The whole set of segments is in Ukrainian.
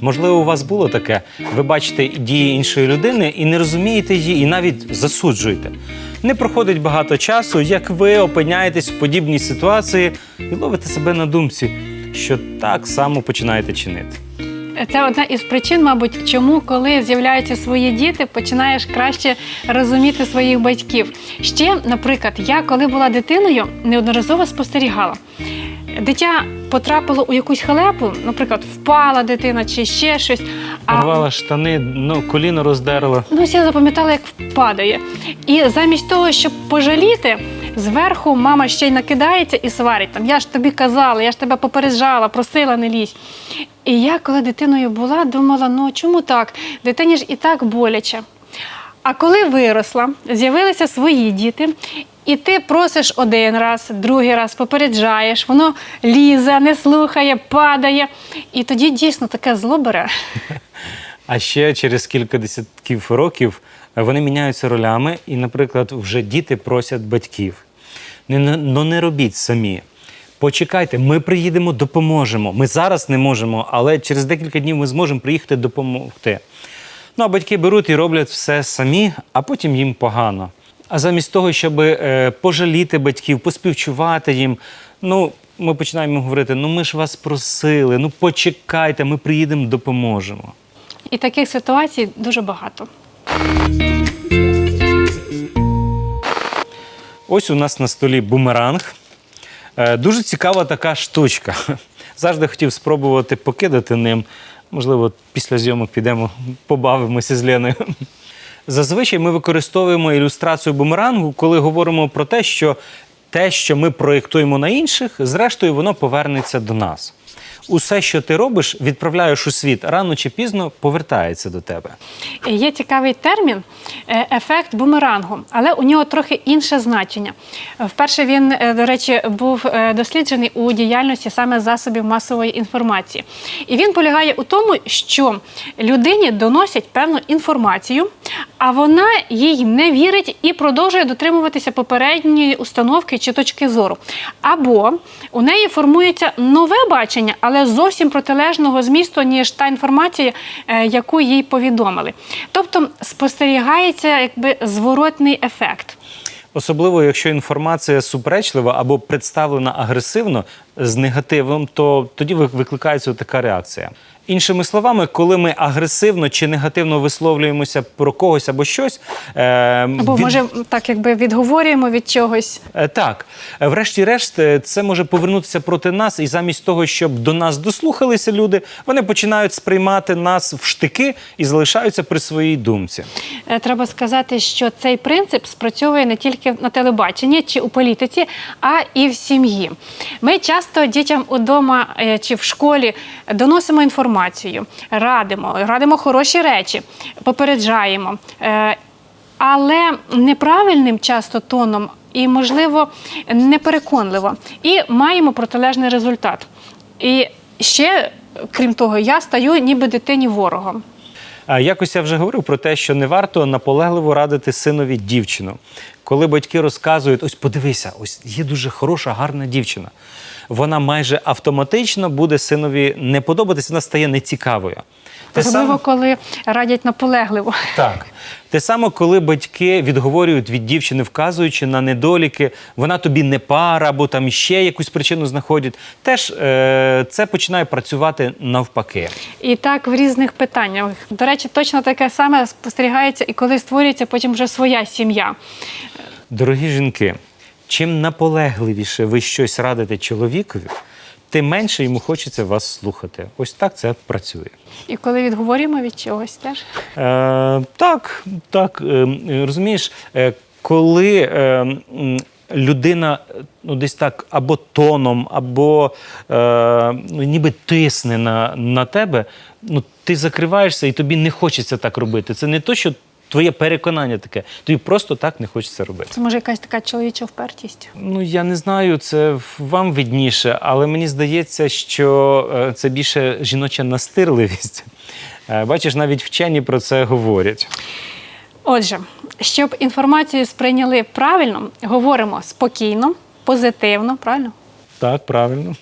Можливо, у вас було таке. Ви бачите дії іншої людини і не розумієте її, і навіть засуджуєте. Не проходить багато часу, як ви опиняєтесь в подібній ситуації і ловите себе на думці, що так само починаєте чинити. Це одна із причин, мабуть, чому, коли з'являються свої діти, починаєш краще розуміти своїх батьків. Ще, наприклад, я коли була дитиною, неодноразово спостерігала. Дитя потрапило у якусь халепу, наприклад, впала дитина чи ще щось. Порвала штани, ну, коліно роздерла. Ну, ось я запам'ятала, як падає. І замість того, щоб пожаліти, зверху мама ще й накидається і сварить там. Я ж тобі казала, я ж тебе попереджала, просила не лізь. І я, коли дитиною була, думала: ну чому так? Дитині ж і так боляче. А коли виросла, з'явилися свої діти, і ти просиш один раз, другий раз попереджаєш, воно лізе, не слухає, падає. І тоді дійсно таке зло бере. А ще через кілька десятків років вони міняються ролями, і, наприклад, вже діти просять батьків. Ну не робіть самі. Почекайте, ми приїдемо, допоможемо. Ми зараз не можемо, але через декілька днів ми зможемо приїхати допомогти. Ну а батьки беруть і роблять все самі, а потім їм погано. А замість того, щоб е, пожаліти батьків, поспівчувати їм, ну ми починаємо говорити: ну ми ж вас просили, ну почекайте, ми приїдемо, допоможемо. І таких ситуацій дуже багато. Ось у нас на столі бумеранг. Е, Дуже цікава така штучка. Завжди хотів спробувати покидати ним. Можливо, після зйомок підемо, побавимося з Леною. Зазвичай ми використовуємо ілюстрацію бумерангу, коли говоримо про те, що те, що ми проєктуємо на інших, зрештою, воно повернеться до нас. Усе, що ти робиш, відправляєш у світ, рано чи пізно повертається до тебе. Є цікавий термін е, ефект бумерангу, але у нього трохи інше значення. Вперше він, е, до речі, був е, досліджений у діяльності саме засобів масової інформації. І він полягає у тому, що людині доносять певну інформацію, а вона їй не вірить і продовжує дотримуватися попередньої установки чи точки зору. Або у неї формується нове бачення, але зовсім протилежного змісту, ніж та інформація, е, яку їй повідомили. Тобто спостерігається якби зворотний ефект. Особливо, якщо інформація суперечлива або представлена агресивно з негативом, то тоді ви- викликається така реакція. Іншими словами, коли ми агресивно чи негативно висловлюємося про когось або щось, е, Або від- може так якби відговорюємо від чогось. Е, Так, Е, врешті-решт, е, це може повернутися проти нас, і замість того, щоб до нас дослухалися люди, вони починають сприймати нас в штики і залишаються при своїй думці. Е, Треба сказати, що цей принцип спрацьовує не тільки на телебаченні чи у політиці, а і в сім'ї. Ми часто дітям удома е, чи в школі доносимо інформацію, радимо, радимо хороші речі, попереджаємо. Е, Але неправильним часто тоном і, можливо, непереконливо. І маємо протилежний результат. І ще, крім того, я стаю ніби дитині ворогом. Якось я вже говорив про те, що не варто наполегливо радити синові дівчину. Коли батьки розказують, ось подивися, ось є дуже хороша, гарна дівчина. Вона майже автоматично буде синові не подобатися, вона стає нецікавою. Особливо, саме- коли радять наполегливо. Так. Те саме, коли батьки відговорюють від дівчини, вказуючи на недоліки, вона тобі не пара, або там ще якусь причину знаходять. Теж е, це починає працювати навпаки. І так в різних питаннях. До речі, точно таке саме спостерігається і коли створюється потім вже своя сім'я. Дорогі жінки, чим наполегливіше ви щось радите чоловікові, тим менше йому хочеться вас слухати. Ось так це працює. І коли відговорюємо від чогось теж. Е, так, так, е, розумієш, е, коли е, людина ну, десь так або тоном, або е, ну, ніби тисне на, на тебе, ну, ти закриваєшся і тобі не хочеться так робити. Це не то, що твоє переконання таке, тобі просто так не хочеться робити. Це може якась така чоловіча впертість. Ну, я не знаю, це вам видніше, але мені здається, що е, це більше жіноча настирливість. Е, Бачиш, навіть вчені про це говорять. Отже, щоб інформацію сприйняли правильно, говоримо спокійно, позитивно, правильно? Так, правильно.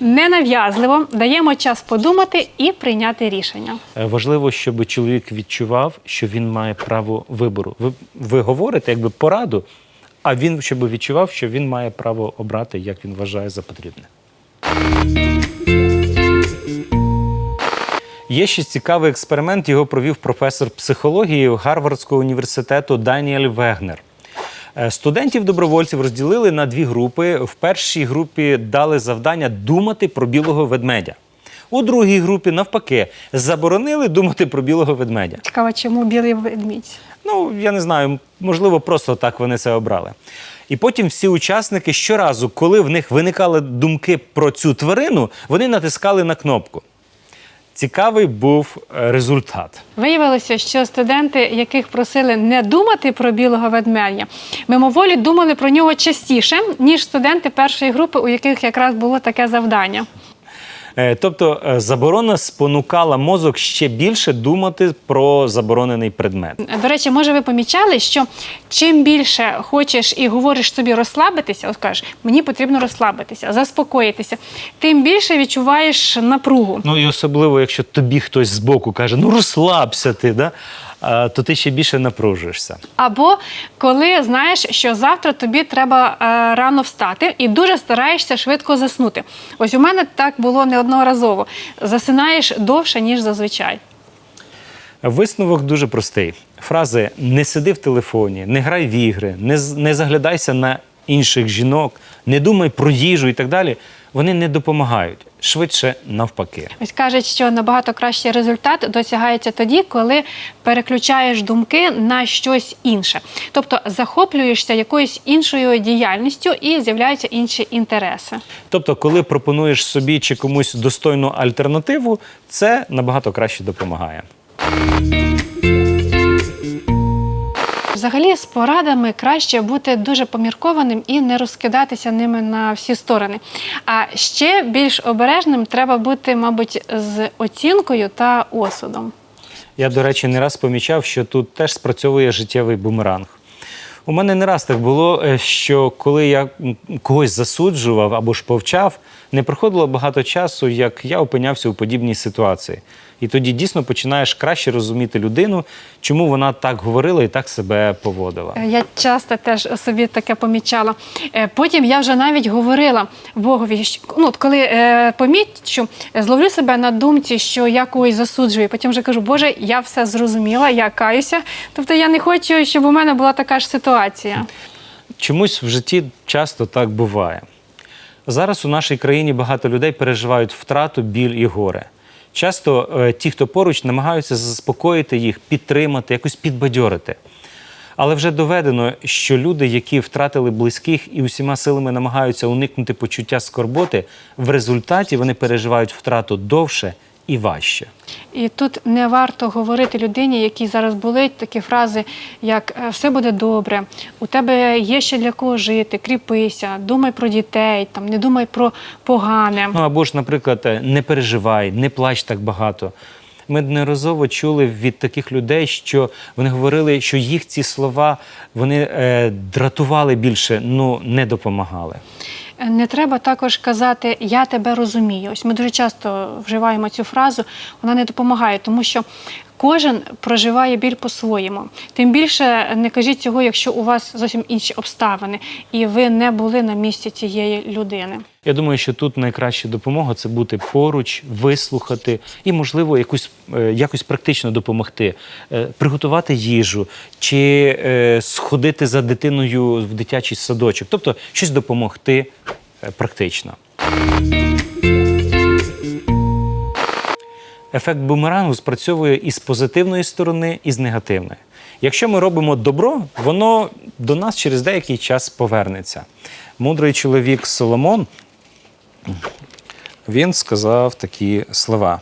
Ненав'язливо даємо час подумати і прийняти рішення. Е, Важливо, щоб чоловік відчував, що він має право вибору. Ви, ви говорите якби пораду, а він щоб відчував, що він має право обрати, як він вважає за потрібне. Є ще цікавий експеримент. Його провів професор психології Гарвардського університету Даніель Вегнер. Е, Студентів-добровольців розділили на дві групи. В першій групі дали завдання думати про білого ведмедя. У другій групі, навпаки, заборонили думати про білого ведмедя. Цікаво, чому білий ведмідь? Ну, я не знаю, можливо, просто так вони це обрали. І потім всі учасники щоразу, коли в них виникали думки про цю тварину, вони натискали на кнопку. Цікавий був е, результат. Виявилося, що студенти, яких просили не думати про білого ведмедя, мимоволі думали про нього частіше, ніж студенти першої групи, у яких якраз було таке завдання. Е, Тобто е, заборона спонукала мозок ще більше думати про заборонений предмет. До речі, може, ви помічали, що чим більше хочеш і говориш собі розслабитися, от кажеш, мені потрібно розслабитися, заспокоїтися, тим більше відчуваєш напругу. Ну і особливо, якщо тобі хтось збоку каже, ну розслабся ти, да? То ти ще більше напружуєшся. Або коли знаєш, що завтра тобі треба е, рано встати і дуже стараєшся швидко заснути. Ось у мене так було неодноразово. Засинаєш довше, ніж зазвичай. Висновок дуже простий. Фрази не сиди в телефоні, не грай в ігри, не, не заглядайся на інших жінок, не думай про їжу і так далі. Вони не допомагають. Швидше навпаки. Ось кажуть, що набагато кращий результат досягається тоді, коли переключаєш думки на щось інше. Тобто захоплюєшся якоюсь іншою діяльністю і з'являються інші інтереси. Тобто, коли пропонуєш собі чи комусь достойну альтернативу, це набагато краще допомагає. Взагалі, з порадами краще бути дуже поміркованим і не розкидатися ними на всі сторони. А ще більш обережним треба бути, мабуть, з оцінкою та осудом. Я, до речі, не раз помічав, що тут теж спрацьовує життєвий бумеранг. У мене не раз так було, е, що коли я когось засуджував або ж повчав, не проходило багато часу, як я опинявся у подібній ситуації. І тоді дійсно починаєш краще розуміти людину, чому вона так говорила і так себе поводила. Я часто теж собі таке помічала. Е, Потім я вже навіть говорила Богові, що- ну, коли е, помічу, зловлю себе на думці, що я когось засуджую. Потім вже кажу, Боже, я все зрозуміла, я каюся. Тобто я не хочу, щоб у мене була така ж ситуація. Чомусь в житті часто так буває. Зараз у нашій країні багато людей переживають втрату, біль і горе. Часто е, ті, хто поруч, намагаються заспокоїти їх, підтримати, якось підбадьорити. Але вже доведено, що люди, які втратили близьких і усіма силами намагаються уникнути почуття скорботи, в результаті вони переживають втрату довше і важче. І тут не варто говорити людині, якій зараз болить такі фрази, як е, все буде добре, у тебе є ще для кого жити, кріпися, думай про дітей, там не думай про погане. Ну або ж, наприклад, е, не переживай, не плач так багато. Ми неодноразово чули від таких людей, що вони говорили, що їх ці слова вони е, дратували більше, ну не допомагали. Не треба також казати Я тебе розумію. Ось ми дуже часто вживаємо цю фразу, вона не допомагає, тому що кожен проживає біль по-своєму. Тим більше не кажіть цього, якщо у вас зовсім інші обставини, і ви не були на місці цієї людини. Я думаю, що тут найкраща допомога це бути поруч, вислухати і, можливо, якусь е, якось практично допомогти, Е, приготувати їжу чи е, сходити за дитиною в дитячий садочок, тобто щось допомогти практично. Ефект бумерангу спрацьовує і з позитивної сторони, і з негативної. Якщо ми робимо добро, воно до нас через деякий час повернеться. Мудрий чоловік Соломон він сказав такі слова: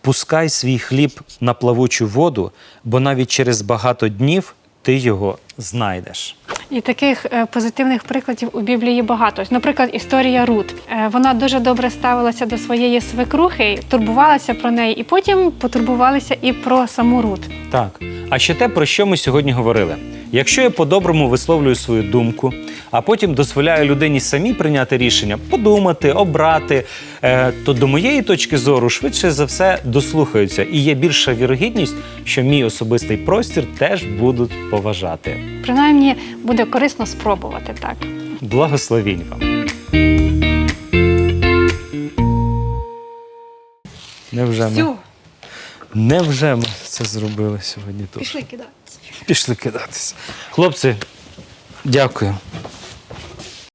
Пускай свій хліб на плавучу воду, бо навіть через багато днів ти його знайдеш. І таких е, позитивних прикладів у Біблії багато. Наприклад, історія Рут. Е, Вона дуже добре ставилася до своєї свекрухи, турбувалася про неї, і потім потурбувалися і про саму Рут. Так. А ще те, про що ми сьогодні говорили: Якщо я по-доброму висловлюю свою думку, а потім дозволяю людині самі прийняти рішення, подумати, обрати, е, то до моєї точки зору швидше за все дослухаються, і є більша вірогідність, що мій особистий простір теж будуть поважати. Принаймні буде корисно спробувати так. Благословінь вам. Невже ми, невже ми це зробили сьогодні тут? пішли кидати. Пішли кидатися. Хлопці, дякую.